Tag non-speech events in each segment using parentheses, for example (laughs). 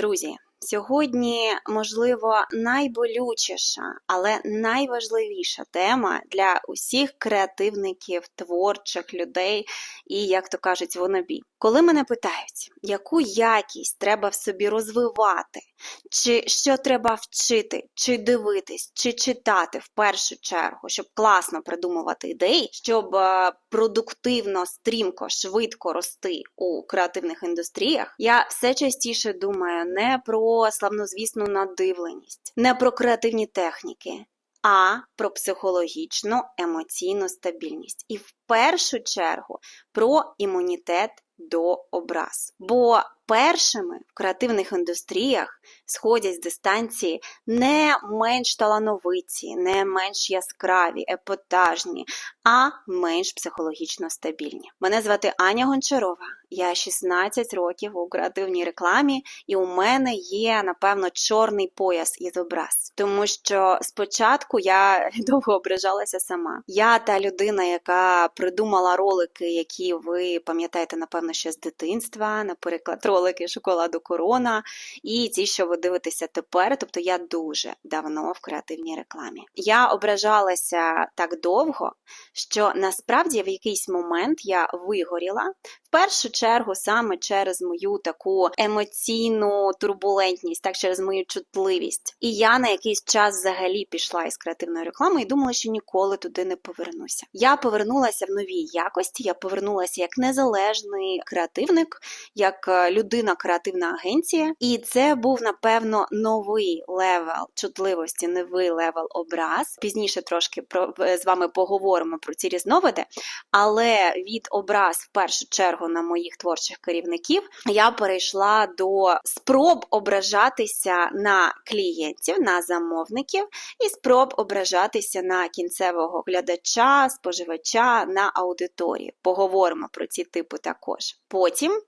Друзі, сьогодні, можливо, найболючіша, але найважливіша тема для усіх креативників, творчих людей і, як то кажуть, вонобі. Коли мене питають, яку якість треба в собі розвивати, чи що треба вчити, чи дивитись, чи читати в першу чергу, щоб класно придумувати ідеї, щоб е, продуктивно, стрімко, швидко рости у креативних індустріях, я все частіше думаю не про славнозвісну надивленість, не про креативні техніки. А про психологічну емоційну стабільність, і в першу чергу про імунітет до образ. Бо першими в креативних індустріях сходять з дистанції не менш талановиті, не менш яскраві, епатажні, а менш психологічно стабільні. Мене звати Аня Гончарова. Я 16 років у креативній рекламі, і у мене є, напевно, чорний пояс із образ. Тому що спочатку я (laughs) довго ображалася сама. Я та людина, яка придумала ролики, які ви пам'ятаєте, напевно, ще з дитинства, наприклад, ролики шоколаду Корона, і ті, що ви дивитеся тепер. Тобто я дуже давно в креативній рекламі. Я ображалася так довго, що насправді в якийсь момент я вигоріла. Першу чергу саме через мою таку емоційну турбулентність, так через мою чутливість. І я на якийсь час взагалі пішла із креативної реклами і думала, що ніколи туди не повернуся. Я повернулася в новій якості, я повернулася як незалежний креативник, як е, людина креативна агенція, і це був напевно новий левел чутливості, новий левел образ. Пізніше трошки про з вами поговоримо про ці різновиди, але від образ в першу чергу на моїх творчих керівників я перейшла до спроб ображатися на клієнтів, на замовників, і спроб ображатися на кінцевого глядача, споживача, на аудиторію. Поговоримо про ці типи також. Потім.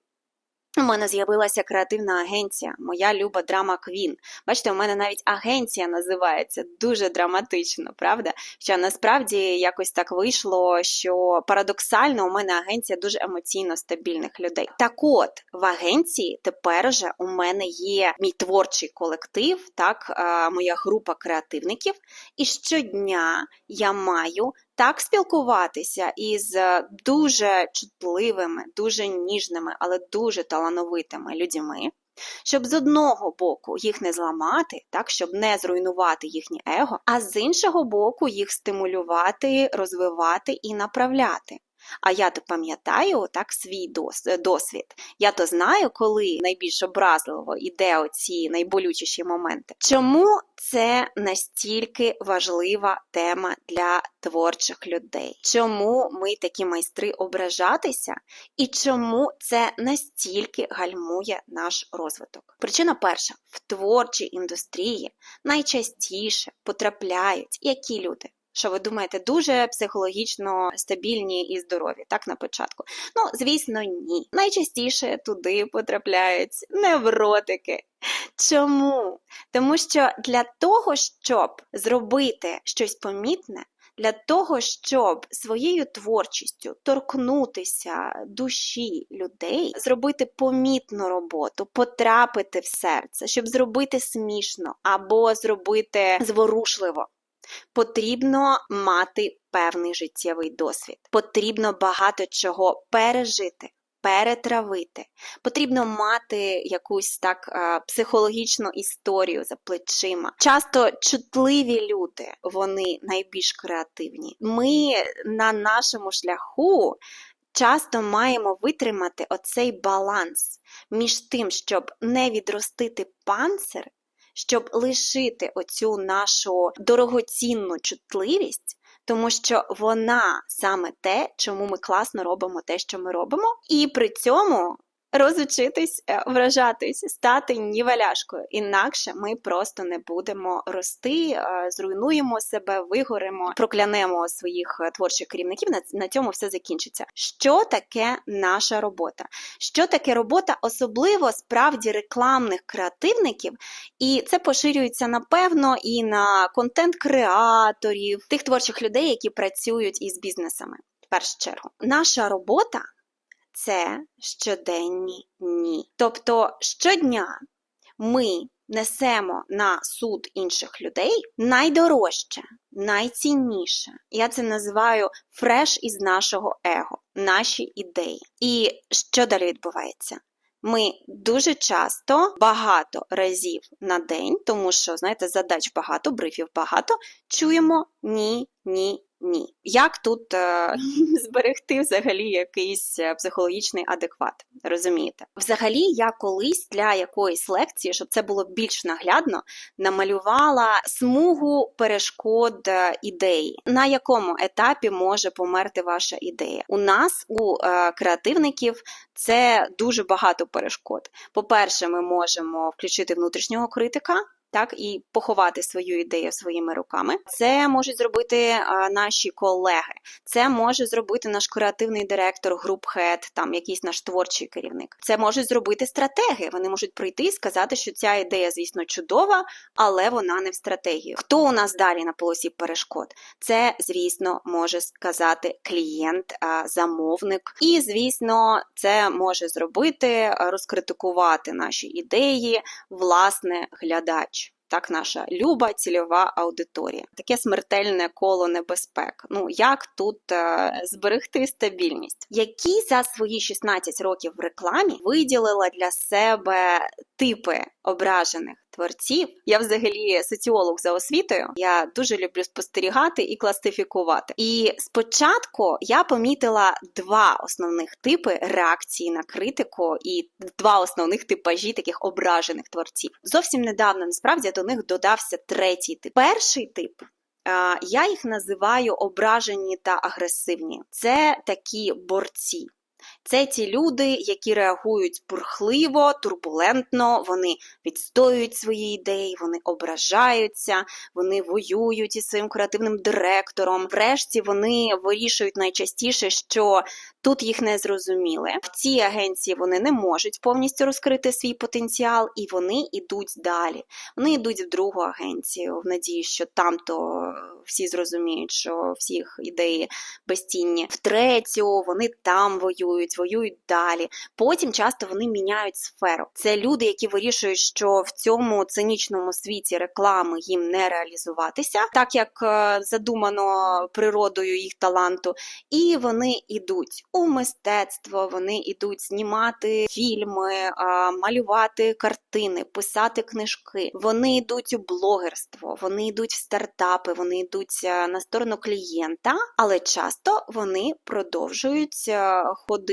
У мене з'явилася креативна агенція, моя люба драма Квін. Бачите, у мене навіть агенція називається дуже драматично, правда? Що насправді якось так вийшло, що парадоксально у мене агенція дуже емоційно стабільних людей. Так от в агенції тепер же у мене є мій творчий колектив, так, моя група креативників, і щодня я маю так спілкуватися із е, дуже чутливими, дуже ніжними, але дуже талановитими людьми, щоб з одного боку їх не зламати, так, щоб не зруйнувати їхнє его, а з іншого боку їх стимулювати, розвивати і направляти. А я то пам'ятаю так свій досвід. Я то знаю, коли найбільш образливо йде оці найболючіші моменти. Чому це настільки важлива тема для творчих людей? Чому ми такі майстри ображатися? І чому це настільки гальмує наш розвиток? Причина перша: в творчій індустрії найчастіше потрапляють які люди? Що ви думаєте, дуже психологічно стабільні і здорові, так на початку? Ну, звісно, ні. Найчастіше туди потрапляють невротики. Чому? Тому що для того, щоб зробити щось помітне, для того, щоб своєю творчістю торкнутися душі людей, зробити помітну роботу, потрапити в серце, щоб зробити смішно або зробити зворушливо. Потрібно мати певний життєвий досвід, потрібно багато чого пережити, перетравити, потрібно мати якусь так психологічну історію за плечима. Часто чутливі люди, вони найбільш креативні. Ми на нашому шляху. Часто маємо витримати оцей баланс між тим, щоб не відростити панцир щоб лишити оцю нашу дорогоцінну чутливість, тому що вона саме те, чому ми класно робимо те, що ми робимо, і при цьому розучитись, е, вражатись, стати нівеляшкою. Інакше ми просто не будемо рости, е, зруйнуємо себе, вигоремо, проклянемо своїх е, творчих керівників. На цьому все закінчиться. Що таке наша робота? Що таке робота, особливо справді рекламних креативників, і це поширюється напевно і на контент-креаторів, тих творчих людей, які працюють із бізнесами. В першу чергу, наша робота це щоденні ні. Тобто щодня ми несемо на суд інших людей найдорожче, найцінніше. Я це називаю фреш із нашого его, наші ідеї. І що далі відбувається? Ми дуже часто багато разів на день, тому що, знаєте, задач багато, брифів багато, чуємо ні, ні, ні. Як тут е, (laughs) зберегти взагалі якийсь е, психологічний адекват? Розумієте? Взагалі, я колись для якоїсь лекції, щоб це було більш наглядно, намалювала смугу перешкод е, ідеї, на якому етапі може померти ваша ідея. У нас, у е, креативників, це дуже багато перешкод. По-перше, ми можемо включити внутрішнього критика. Так, і поховати свою ідею своїми руками. Це можуть зробити наші колеги, це може зробити наш креативний директор, груп-хед, там якийсь наш творчий керівник. Це можуть зробити стратеги. Вони можуть прийти і сказати, що ця ідея, звісно, чудова, але вона не в стратегії. Хто у нас далі на полосі перешкод? Це, звісно, може сказати клієнт, замовник, і, звісно, це може зробити, розкритикувати наші ідеї, власне, глядач. Так, наша люба цільова аудиторія, таке смертельне коло небезпек. Ну як тут е, зберегти стабільність? Які за свої 16 років в рекламі виділила для себе типи ображених творців? Я взагалі соціолог за освітою. Я дуже люблю спостерігати і класифікувати. І спочатку я помітила два основних типи реакції на критику і два основних типажі таких ображених творців. Зовсім недавно насправді до них додався третій тип. Перший тип. Я їх називаю ображені та агресивні. Це такі борці. Це ті люди, які реагують бурхливо, турбулентно, вони відстоюють свої ідеї, вони ображаються, вони воюють із своїм креативним директором. Врешті вони вирішують найчастіше, що тут їх не зрозуміли. В цій агенції вони не можуть повністю розкрити свій потенціал, і вони йдуть далі. Вони йдуть в другу агенцію, в надії, що там то всі зрозуміють, що всіх ідеї безцінні. В третю вони там воюють, воюють далі. Потім часто вони міняють сферу. Це люди, які вирішують, що в цьому цинічному світі реклами їм не реалізуватися, так як е, задумано природою їх таланту, і вони йдуть у мистецтво, вони йдуть знімати фільми, малювати картини, писати книжки. Вони йдуть у блогерство, вони йдуть в стартапи, вони йдуть е, на сторону клієнта, але часто вони продовжують е,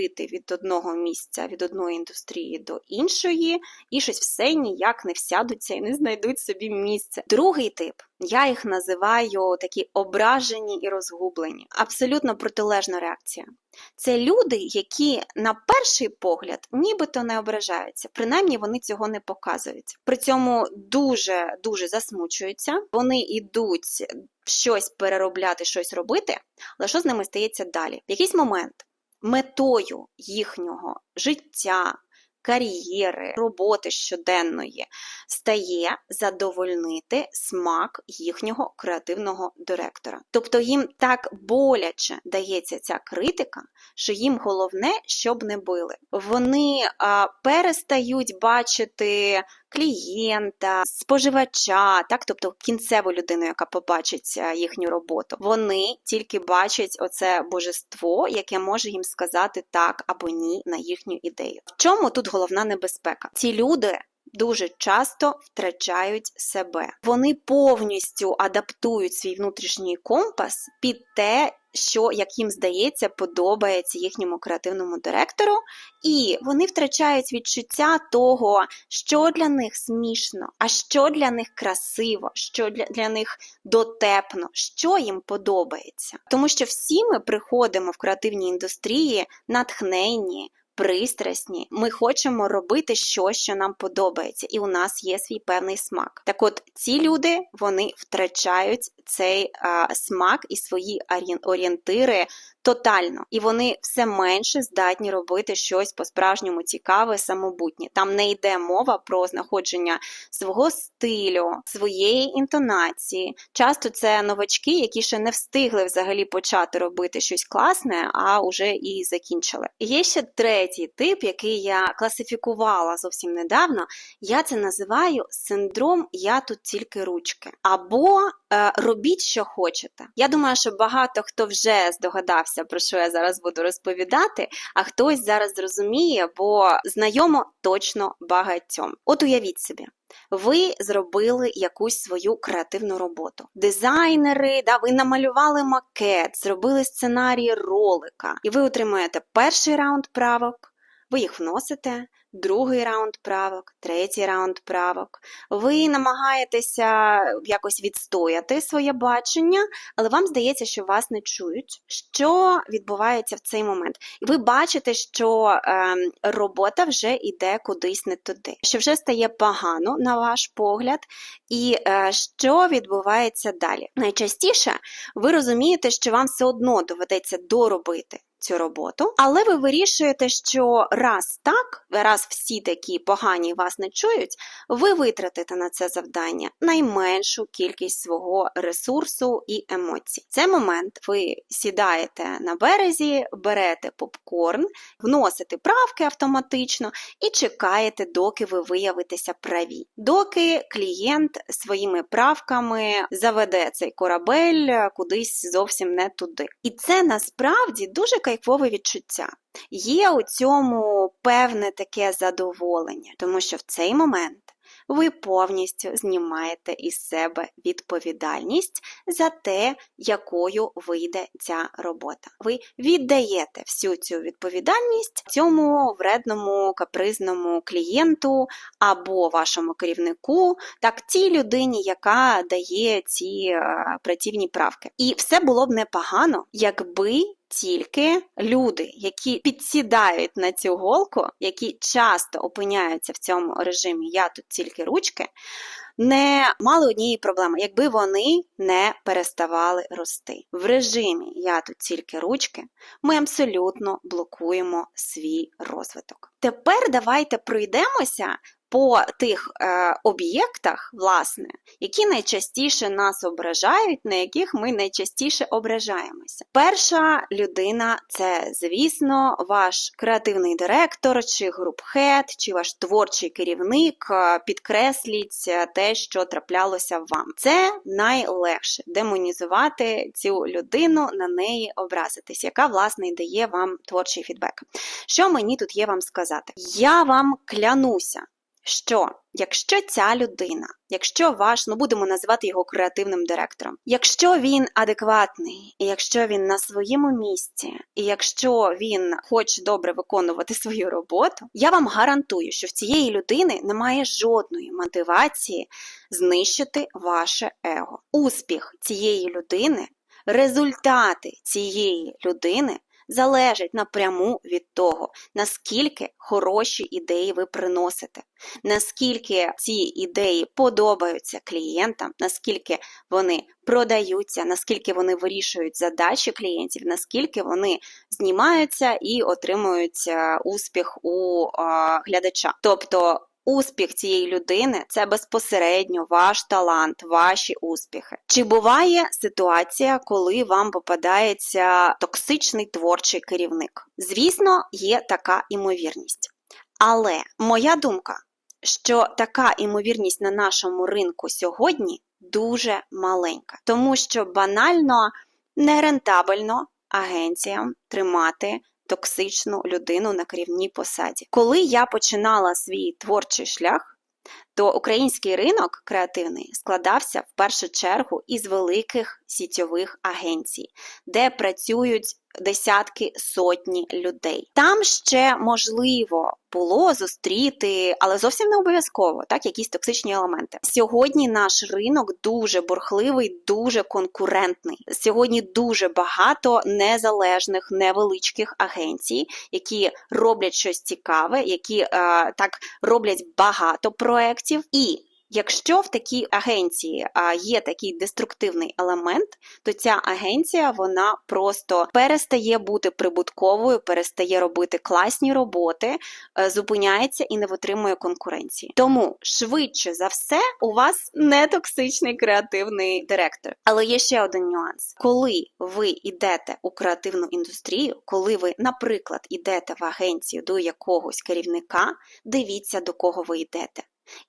ходити від одного місця, від одної індустрії до іншої, і щось все ніяк не всядуться і не знайдуть собі місце. Другий тип. Я їх називаю такі ображені і розгублені. Абсолютно протилежна реакція. Це люди, які на перший погляд нібито не ображаються, принаймні вони цього не показують. При цьому дуже дуже засмучуються, вони йдуть щось переробляти, щось робити, але що з ними стається далі? В якийсь момент метою їхнього життя, кар'єри, роботи щоденної стає задовольнити смак їхнього креативного директора. Тобто їм так боляче дається ця критика, що їм головне, щоб не били. Вони а, перестають бачити клієнта, споживача, так, тобто кінцеву людину, яка побачить їхню роботу. Вони тільки бачать оце божество, яке може їм сказати так або ні на їхню ідею. В чому тут головна небезпека? Ці люди. Дуже часто втрачають себе. Вони повністю адаптують свій внутрішній компас під те, що, як їм здається, подобається їхньому креативному директору, і вони втрачають відчуття того, що для них смішно, а що для них красиво, що для, для них дотепно, що їм подобається. Тому що всі ми приходимо в креативній індустрії натхненні пристрасні, ми хочемо робити щось, що нам подобається, і у нас є свій певний смак. Так от ці люди вони втрачають цей а, смак і свої орієнтири тотально, і вони все менше здатні робити щось по-справжньому цікаве, самобутнє. Там не йде мова про знаходження свого стилю, своєї інтонації. Часто це новачки, які ще не встигли взагалі почати робити щось класне, а вже і закінчили. Є ще третій тип, який я класифікувала зовсім недавно. Я це називаю синдром Я тут тільки ручки. Або е, робіть, що хочете. Я думаю, що багато хто вже здогадався, про що я зараз буду розповідати, а хтось зараз зрозуміє, бо знайомо точно багатьом. От уявіть собі. Ви зробили якусь свою креативну роботу. Дизайнери, да, ви намалювали макет, зробили сценарій ролика, і ви отримуєте перший раунд правок, ви їх вносите, другий раунд правок, третій раунд правок. Ви намагаєтеся якось відстояти своє бачення, але вам здається, що вас не чують. Що відбувається в цей момент? І ви бачите, що е, робота вже йде кудись не туди, що вже стає погано, на ваш погляд, і е, що відбувається далі. Найчастіше ви розумієте, що вам все одно доведеться доробити цю роботу, але ви вирішуєте, що раз так, раз всі такі погані вас не чують, ви витратите на це завдання найменшу кількість свого ресурсу і емоцій. В цей момент ви сідаєте на березі, берете попкорн, вносите правки автоматично і чекаєте, доки ви виявитеся праві, доки клієнт своїми правками заведе цей корабель кудись зовсім не туди. І це насправді дуже кайфове відчуття. Є у цьому певне таке задоволення, тому що в цей момент ви повністю знімаєте із себе відповідальність за те, якою вийде ця робота. Ви віддаєте всю цю відповідальність цьому вредному капризному клієнту або вашому керівнику, так тій людині, яка дає ці е, працівні правки. І все було б непогано, якби тільки люди, які підсідають на цю голку, які часто опиняються в цьому режимі Я тут тільки ручки, не мали однієї проблеми, якби вони не переставали рости. В режимі Я тут тільки ручки ми абсолютно блокуємо свій розвиток. Тепер давайте пройдемося по тих е, об'єктах, власне, які найчастіше нас ображають, на яких ми найчастіше ображаємося. Перша людина це, звісно, ваш креативний директор, чи групхед, чи ваш творчий керівник. Е, підкресліть те, що траплялося вам. Це найлегше демонізувати цю людину, на неї образитись, яка, власне, і дає вам творчий фідбек. Що мені тут є вам сказати? Я вам клянуся що якщо ця людина, якщо ваш, ну будемо називати його креативним директором, якщо він адекватний, і якщо він на своєму місці, і якщо він хоче добре виконувати свою роботу, я вам гарантую, що в цієї людини немає жодної мотивації знищити ваше его. Успіх цієї людини, результати цієї людини залежить напряму від того, наскільки хороші ідеї ви приносите, наскільки ці ідеї подобаються клієнтам, наскільки вони продаються, наскільки вони вирішують задачі клієнтів, наскільки вони знімаються і отримують е, успіх у глядача. Тобто Успіх цієї людини це безпосередньо ваш талант, ваші успіхи. Чи буває ситуація, коли вам попадається токсичний творчий керівник? Звісно, є така імовірність. Але моя думка, що така імовірність на нашому ринку сьогодні дуже маленька, тому що банально нерентабельно агенціям тримати токсичну людину на керівній посаді. Коли я починала свій творчий шлях, то український ринок креативний складався в першу чергу із великих сітьових агенцій, де працюють десятки сотні людей. Там ще можливо було зустріти, але зовсім не обов'язково так, якісь токсичні елементи. Сьогодні наш ринок дуже бурхливий, дуже конкурентний. Сьогодні дуже багато незалежних невеличких агенцій, які роблять щось цікаве, які е, так роблять багато проєктів і Якщо в такій агенції є такий деструктивний елемент, то ця агенція вона просто перестає бути прибутковою, перестає робити класні роботи, е, зупиняється і не витримує конкуренції. Тому швидше за все у вас не токсичний креативний директор. Але є ще один нюанс: коли ви йдете у креативну індустрію, коли ви, наприклад, йдете в агенцію до якогось керівника, дивіться до кого ви йдете.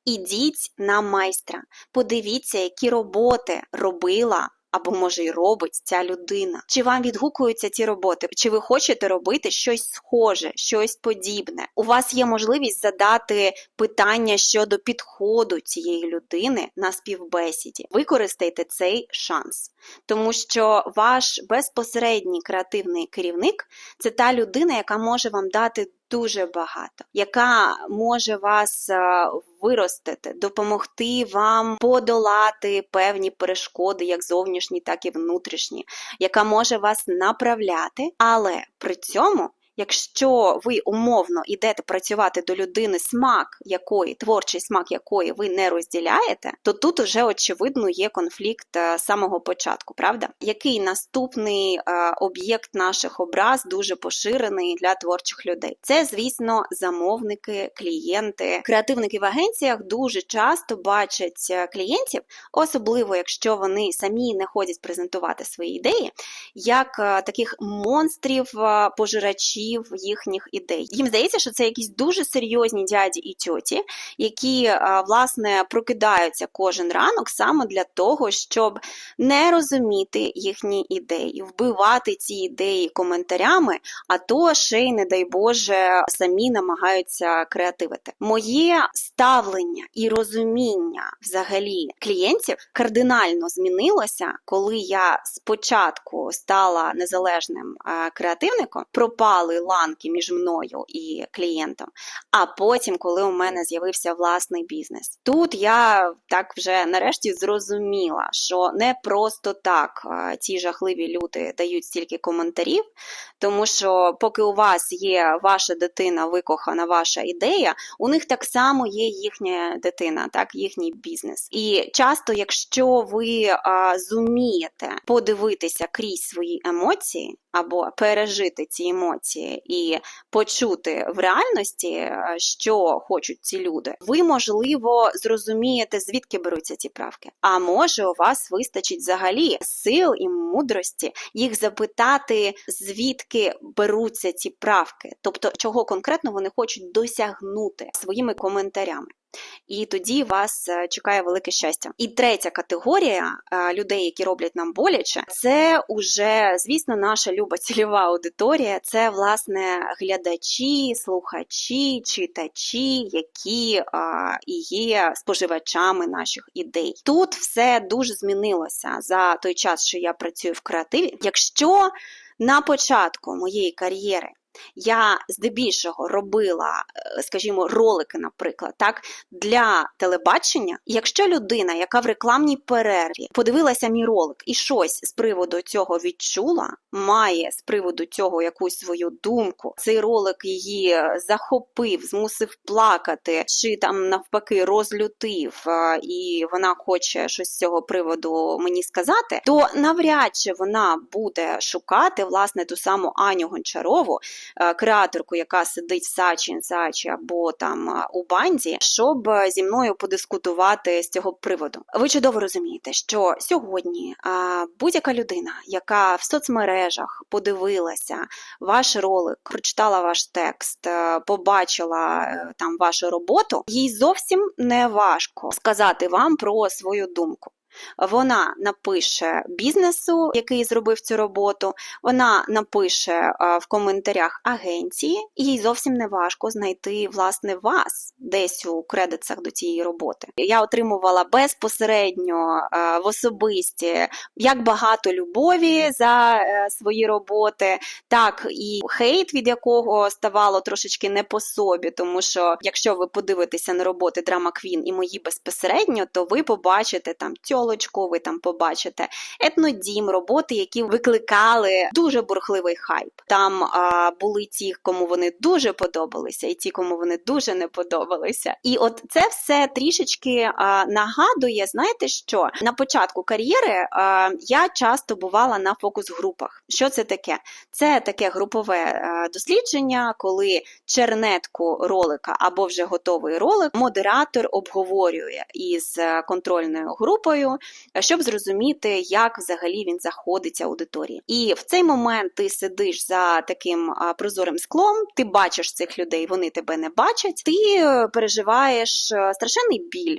Ідіть на майстра, подивіться, які роботи робила. Або може й робить ця людина. Чи вам відгукуються ці роботи? Чи ви хочете робити щось схоже, щось подібне? У вас є можливість задати питання щодо підходу цієї людини на співбесіді. Використайте цей шанс, тому що ваш безпосередній креативний керівник це та людина, яка може вам дати дуже багато, яка може вас е, виростити, допомогти вам подолати певні перешкоди, як зовнішні, так і внутрішні, яка може вас направляти, але при цьому. Якщо ви умовно йдете працювати до людини, смак якої, творчий смак якої ви не розділяєте, то тут уже очевидно є конфлікт е, самого початку, правда? Який наступний е, об'єкт наших образ дуже поширений для творчих людей? Це, звісно, замовники, клієнти. Креативники в агенціях дуже часто бачать е, клієнтів, особливо якщо вони самі не ходять презентувати свої ідеї, як таких монстрів е, пожирачів їхніх ідей. Їм здається, що це якісь дуже серйозні дяді і тьоті, які е, власне прокидаються кожен ранок саме для того, щоб не розуміти їхні ідеї, вбивати ці ідеї коментарями, а то ще й, не дай Боже, самі намагаються креативити. Моє ставлення і розуміння взагалі клієнтів кардинально змінилося, коли я спочатку стала незалежним е, креативником, пропали ланки між мною і клієнтом. А потім, коли у мене з'явився власний бізнес, тут я так вже нарешті зрозуміла, що не просто так е, ці жахливі люди дають стільки коментарів, тому що поки у вас є ваша дитина, викохана ваша ідея, у них так само є їхня дитина, так їхній бізнес. І часто, якщо ви а, зумієте подивитися крізь свої емоції або пережити ці емоції і почути в реальності, е, що хочуть ці люди, ви можливо зрозумієте, звідки беруться ці правки. А може, у вас вистачить взагалі сил і мудрості їх запитати, звідки беруться ці правки, тобто чого конкретно вони хочуть досягнути своїми коментарями. І тоді вас е, чекає велике щастя. І третя категорія е, людей, які роблять нам боляче, це уже, звісно, наша люба цільова аудиторія. Це власне глядачі, слухачі, читачі, які і є споживачами наших ідей. Тут все дуже змінилося за той час, що я працюю в креативі. Якщо на початку моєї кар'єри я здебільшого робила, е, скажімо, ролики, наприклад, так, для телебачення. Якщо людина, яка в рекламній перерві подивилася мій ролик і щось з приводу цього відчула, має з приводу цього якусь свою думку, цей ролик її захопив, змусив плакати, чи там навпаки розлютив, е, і вона хоче щось з цього приводу мені сказати, то навряд чи вона буде шукати власне ту саму Аню Гончарову. Е, креаторку, яка сидить в Сачі, Сачі або там е, у банді, щоб е, зі мною подискутувати з цього приводу. Ви чудово розумієте, що сьогодні будь-яка людина, яка в соцмережах подивилася ваш ролик, прочитала ваш текст, побачила там вашу роботу, їй зовсім не важко сказати вам про свою думку. Вона напише бізнесу, який зробив цю роботу, вона напише в коментарях агенції, їй зовсім не важко знайти власне вас десь у кредитах до цієї роботи. Я отримувала безпосередньо в особисті як багато любові за е, свої роботи, так і хейт, від якого ставало трошечки не по собі, тому що якщо ви подивитеся на роботи Драма Квін і мої безпосередньо, то ви побачите там цьо тьолочку, ви там побачите етнодім, роботи, які викликали дуже бурхливий хайп. Там а, були ті, кому вони дуже подобалися, і ті, кому вони дуже не подобалися. І от це все трішечки а, нагадує, знаєте що? На початку кар'єри а, я часто бувала на фокус-групах. Що це таке? Це таке групове а, дослідження, коли чернетку ролика або вже готовий ролик модератор обговорює із контрольною групою, щоб зрозуміти, як взагалі він заходить аудиторії. І в цей момент ти сидиш за таким прозорим склом, ти бачиш цих людей, вони тебе не бачать, ти е, переживаєш е, страшенний біль,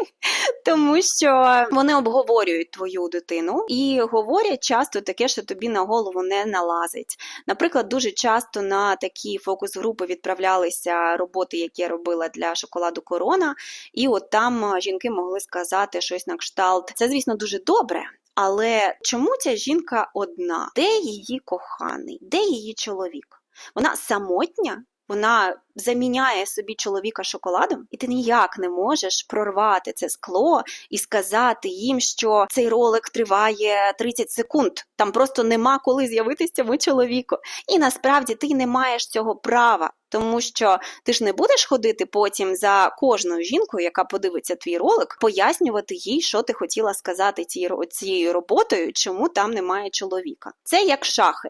(laughs) тому що вони обговорюють твою дитину і говорять часто таке, що тобі на голову не налазить. Наприклад, дуже часто на такі фокус-групи відправлялися роботи, які я робила для шоколаду Корона, і от там е, жінки могли сказати щось на кшталт. Це, звісно, дуже добре. Але чому ця жінка одна? Де її коханий? Де її чоловік? Вона самотня? Вона заміняє собі чоловіка шоколадом, і ти ніяк не можеш прорвати це скло і сказати їм, що цей ролик триває 30 секунд. Там просто нема коли з'явитися цьому чоловіку. І насправді ти не маєш цього права. Тому що ти ж не будеш ходити потім за кожною жінкою, яка подивиться твій ролик, пояснювати їй, що ти хотіла сказати цією роботою, чому там немає чоловіка. Це як шахи.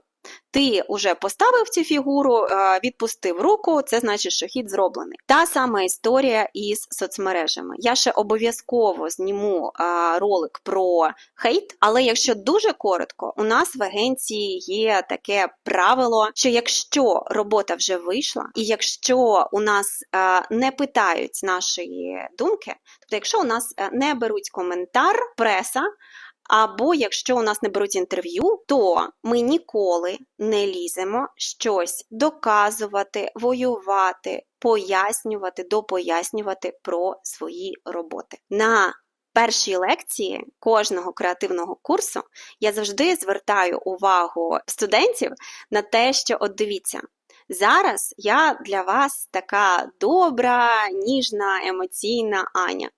Ти вже поставив цю фігуру, е, відпустив руку, це значить, що хід зроблений. Та сама історія із соцмережами. Я ще обов'язково зніму е, ролик про хейт, але якщо дуже коротко, у нас в агенції є таке правило, що якщо робота вже вийшла, і якщо у нас е, не питають нашої думки, тобто, якщо у нас не беруть коментар, преса. Або якщо у нас не беруть інтерв'ю, то ми ніколи не ліземо щось доказувати, воювати, пояснювати, допояснювати про свої роботи. На першій лекції кожного креативного курсу я завжди звертаю увагу студентів на те, що от дивіться. Зараз я для вас така добра, ніжна, емоційна Аня.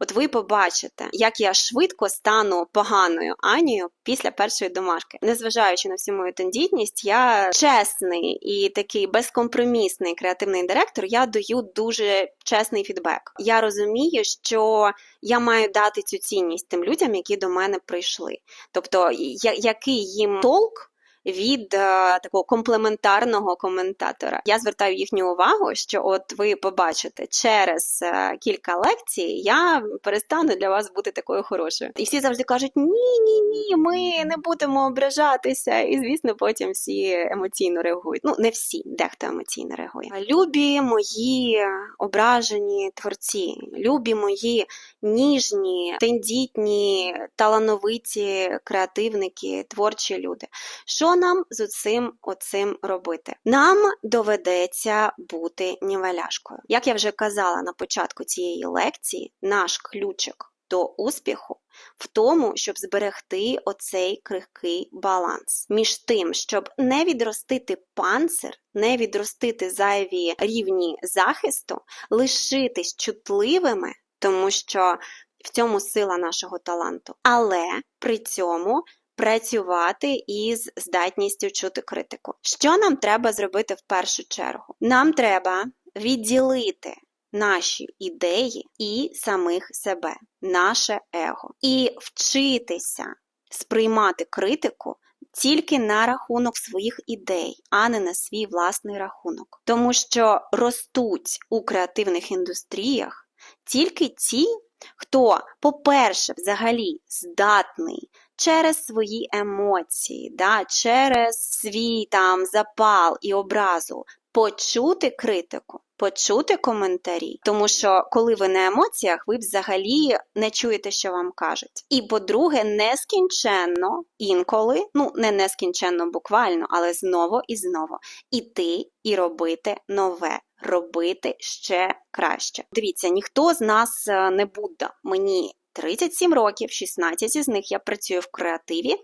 От ви побачите, як я швидко стану поганою Анією після першої домашки. Незважаючи на всю мою тендітність, я чесний і такий безкомпромісний креативний директор. Я даю дуже чесний фідбек. Я розумію, що я маю дати цю цінність тим людям, які до мене прийшли. Тобто, який їм толк від е, такого комплементарного коментатора. Я звертаю їхню увагу, що от ви побачите через е, кілька лекцій, я перестану для вас бути такою хорошою. І всі завжди кажуть: ні, ні, ні, ми не будемо ображатися. І звісно, потім всі емоційно реагують. Ну, не всі, дехто емоційно реагує. Любі мої ображені творці, любі мої ніжні, тендітні, талановиті креативники, творчі люди. Що нам з цим оцим робити? Нам доведеться бути нівеляшкою. Як я вже казала на початку цієї лекції, наш ключик до успіху в тому, щоб зберегти оцей крихкий баланс між тим, щоб не відростити панцир, не відростити зайві рівні захисту, лишитись чутливими, тому що в цьому сила нашого таланту, але при цьому працювати із здатністю чути критику. Що нам треба зробити в першу чергу? Нам треба відділити наші ідеї і самих себе, наше его, і вчитися сприймати критику. Тільки на рахунок своїх ідей, а не на свій власний рахунок. Тому що ростуть у креативних індустріях тільки ті, хто, по-перше, взагалі здатний через свої емоції, да, через свій там запал і образу почути критику, почути коментарі, тому що коли ви на емоціях, ви взагалі не чуєте, що вам кажуть. І по-друге, нескінченно інколи, ну не нескінченно буквально, але знову і знову іти і робити нове. Робити ще краще. Дивіться, ніхто з нас е, не буде. Мені 37 років, 16 із них я працюю в креативі.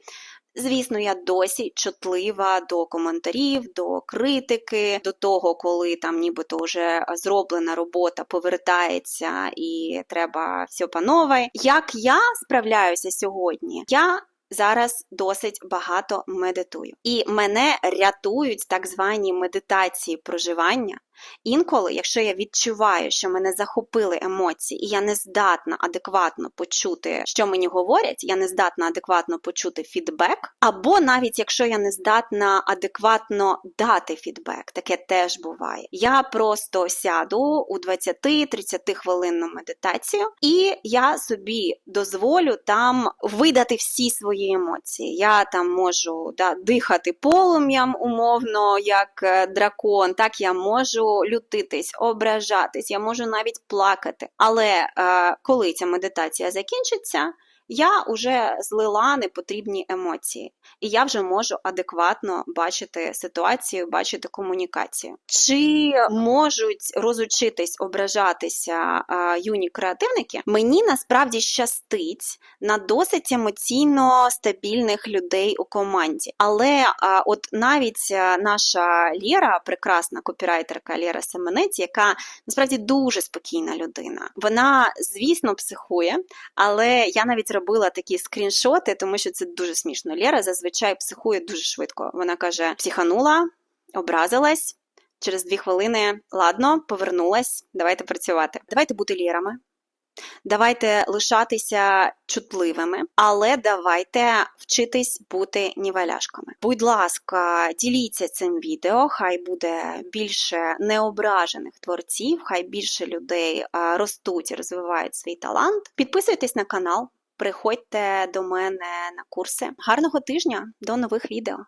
Звісно, я досі чутлива до коментарів, до критики, до того, коли там нібито вже зроблена робота повертається і треба все по новій. Як я справляюся сьогодні? Я зараз досить багато медитую, і мене рятують так звані медитації проживання. Інколи, якщо я відчуваю, що мене захопили емоції, і я не здатна адекватно почути, що мені говорять, я не здатна адекватно почути фідбек, або навіть якщо я не здатна адекватно дати фідбек, таке теж буває. Я просто сяду у 20-30 хвилинну медитацію, і я собі дозволю там видати всі свої емоції. Я там можу да, дихати полум'ям умовно, як е, дракон, так я можу лютитись, ображатись, я можу навіть плакати. Але е, коли ця медитація закінчиться, я вже злила непотрібні емоції, і я вже можу адекватно бачити ситуацію, бачити комунікацію. Чи можуть розучитись ображатися е, юні креативники? Мені насправді щастить на досить емоційно стабільних людей у команді. Але е, от навіть е, наша Лєра, прекрасна копірайтерка Лєра Семенець, яка насправді дуже спокійна людина. Вона, звісно, психує, але я навіть робила такі скріншоти, тому що це дуже смішно. Лєра зазвичай психує дуже швидко. Вона каже: психанула, образилась. Через дві хвилини, ладно, повернулась, давайте працювати. Давайте бути лірами, давайте лишатися чутливими, але давайте вчитись бути нівеляшками. Будь ласка, діліться цим відео, хай буде більше неображених творців, хай більше людей ростуть і розвивають свій талант. Підписуйтесь на канал. Приходьте до мене на курси. Гарного тижня, до нових відео!